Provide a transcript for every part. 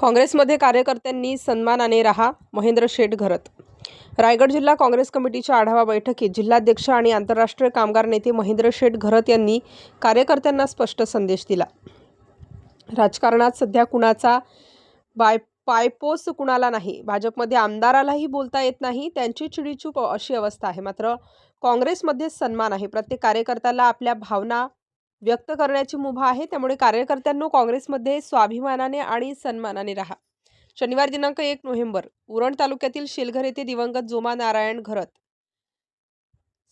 काँग्रेसमध्ये कार्यकर्त्यांनी सन्मानाने रहा महेंद्र शेठ घरत. रायगड जिल्हा काँग्रेस कमिटीच्या आढावा बैठकीत जिल्हाध्यक्ष आणि आंतरराष्ट्रीय कामगार नेते महेंद्र शेठ घरत यांनी कार्यकर्त्यांना स्पष्ट संदेश दिला. राजकारणात सध्या कुणाचा बाय पायपोस कुणाला नाही. भाजपमध्ये आमदारालाही बोलता येत नाही त्यांची चिडीचूप अशी अवस्था आहे. मात्र काँग्रेसमध्ये सन्मान आहे. प्रत्येक कार्यकर्त्याला आपल्या भावना व्यक्त करण्याची मुभा आहे. त्यामुळे कार्यकर्त्यांनो काँग्रेसमध्ये स्वाभिमानाने आणि सन्मानाने राहा. शनिवार दिनांक एक नोव्हेंबर उरण तालुक्यातील शेलघर येथे दिवंगत जोमा नारायण घरत.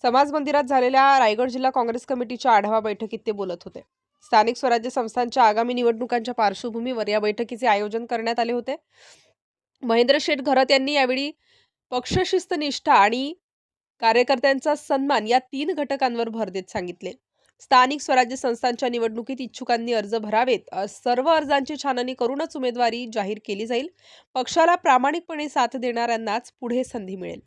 समाज मंदिरात झालेल्या रायगड जिल्हा काँग्रेस कमिटीच्या आढावा बैठकीत ते बोलत होते. स्थानिक स्वराज्य संस्थांच्या आगामी निवडणुकांच्या पार्श्वभूमीवर या बैठकीचे आयोजन करण्यात आले होते. महेंद्र शेठ घरत यांनी यावेळी पक्षशिस्त निष्ठा आणि कार्यकर्त्यांचा सन्मान या तीन घटकांवर भर देत सांगितले. स्थानिक स्वराज्य संस्थांच्या निवडणुकीत इच्छुकांनी अर्ज भरावेत. सर्व अर्जांची छाननी करूनच उमेदवारी जाहीर केली जाईल. पक्षाला प्रामाणिकपणे साथ देणाऱ्यांनाच पुढे संधी मिळेल.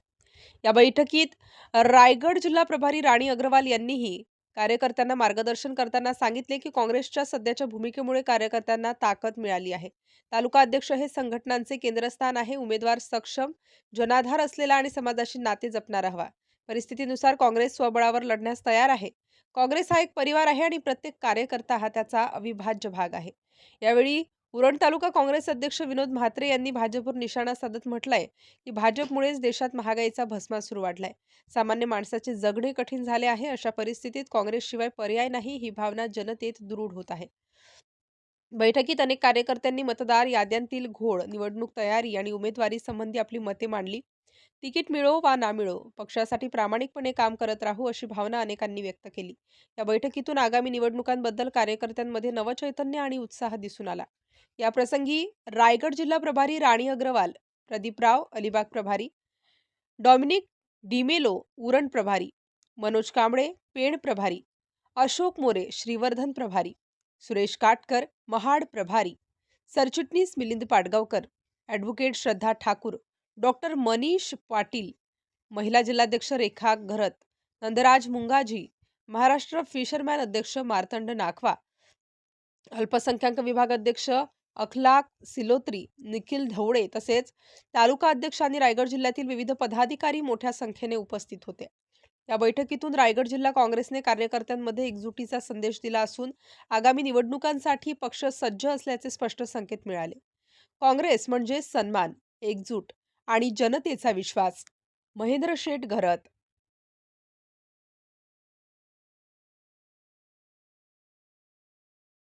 या बैठकीत रायगड जिल्हा प्रभारी राणी अग्रवाल यांनीही कार्यकर्त्यांना मार्गदर्शन करताना सांगितले की काँग्रेसच्या सध्याच्या भूमिकेमुळे कार्यकर्त्यांना ताकद मिळाली आहे. तालुका अध्यक्ष हे संघटनांचे केंद्रस्थान आहे. उमेदवार सक्षम जनाधार असलेला आणि समाजाशी नाते जपणारा हवा. परिस्थितीनुसार काँग्रेस स्वबळावर लढण्यास तयार आहे. काँग्रेस हा एक परिवार आहे आणि प्रत्येक कार्यकर्ता हा त्याचा अविभाज्य भाग आहे. यावेळी उरण तालुका काँग्रेस अध्यक्ष विनोद म्हात्रे यांनी भाजपवर निशाणा साधत म्हटलंय की भाजपमुळेच देशात महागाईचा भस्मासूर वाढलाय. सामान्य माणसाचे जगणे कठीण झाले आहे. अशा परिस्थितीत काँग्रेसशिवाय पर्याय नाही. ही भावना जनतेत दृढ होत आहे. बैठकीत अनेक कार्यकर्त्यांनी मतदार याद्यांतील घोळ निवडणूक तयारी आणि उमेदवारी संबंधी आपली मते मांडली. तिकीट मिळो वा ना मिळो पक्षासाठी प्रामाणिकपणे काम करत राहू अशी भावना अनेकांनी व्यक्त केली. या बैठकीतून आगामी निवडणुकांबद्दल कार्यकर्त्यांमध्ये नवचैतन्य आणि उत्साह दिसून आला. या प्रसंगी रायगड जिल्हा प्रभारी राणी अग्रवाल प्रदीपराव अलिबाग प्रभारी डॉमिनिक डिमेलो उरण प्रभारी मनोज कांबळे पेण प्रभारी अशोक मोरे श्रीवर्धन प्रभारी सुरेश काटकर महाड प्रभारी. सरचिटणीस मिलिंद पाडगावकर. ॲडव्होकेट श्रद्धा ठाकूर. डॉक्टर मनीष पाटील. महिला जिल्हाध्यक्ष रेखा घरत. नंदराज मुंगाजी. महाराष्ट्र फिशरमॅन अध्यक्ष मार्तंड नाखवा. अल्पसंख्याक विभाग अध्यक्ष अखलाक सिलोत्री. निखिल ढवळे तसेच तालुका अध्यक्ष आणि रायगड जिल्ह्यातील विविध पदाधिकारी मोठ्या संख्येने उपस्थित होते. या बैठकीतून रायगड जिल्हा काँग्रेसने कार्यकर्त्यांमध्ये एकजुटीचा संदेश दिला असून आगामी निवडणुकांसाठी पक्ष सज्ज असल्याचे स्पष्ट संकेत मिळाले. काँग्रेस म्हणजे सन्मान एकजूट आणि जनतेचा विश्वास. महेंद्र शेठ घरत